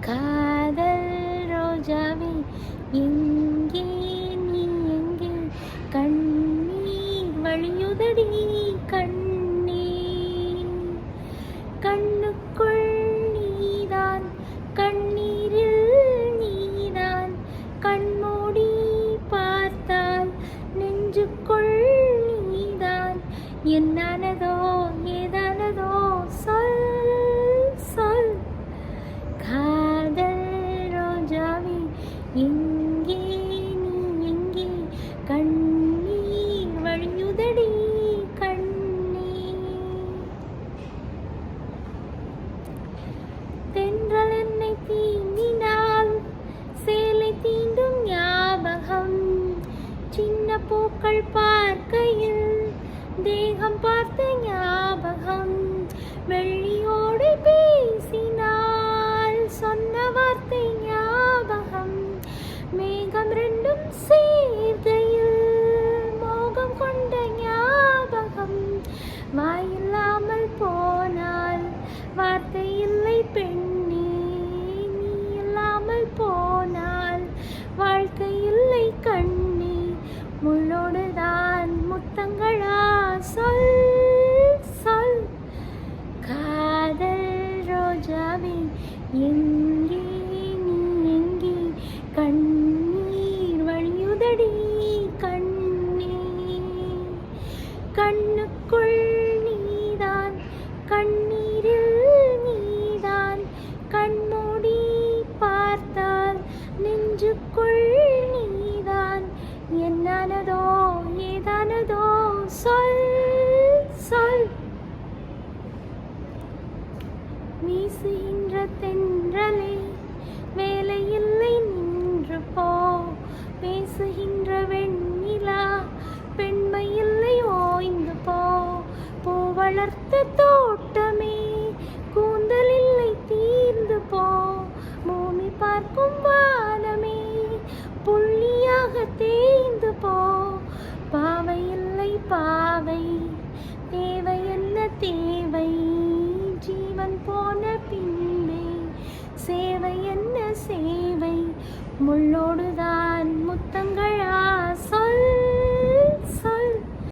காதல் ரோஜாவே எங்கே நீ எங்கே? கண்ணீர் வழியுதடி கண்ணீர் கண்ணுக்குள் நீதான் கண்ணீரில் நீதான். கண்மூடி பார்த்தால் நெஞ்சுக்குள் நீதான். என்ன பார்க்கையில் தேகம் பார்த்த ஞாபகம். வெள்ளியோடு பேசினால் சொன்ன வார்த்தை ஞாபகம். மேகம் ரெண்டும் சேர்கையில் மோகம் கொண்ட ஞாபகம். வாயில்லாமல் போனால் வார்த்தை இல்லை பெண் சொல் சொல். காதல் ரோஜாவே எங்கே நீ எங்கே? கண்ணீர் வழியுதடி கண்ணே. கண்ணுக்குள் வீசுகின்ற தென்றலே வேலையில்லை நின்று போ. பேசுகின்ற வெண்ணிலா பெண்மையில்லை ஓய்ந்து போ. பூ வளர்த்த தோட்டமே. கூந்தலில்லை தீர்ந்து போ. பூமி பார்க்கும் வானமே. புள்ளியாக தேய்ந்து போ. பாவையில்லை பாவை. சேவை. முள்ளோடுதான் முத்தங்கள் ஆசை.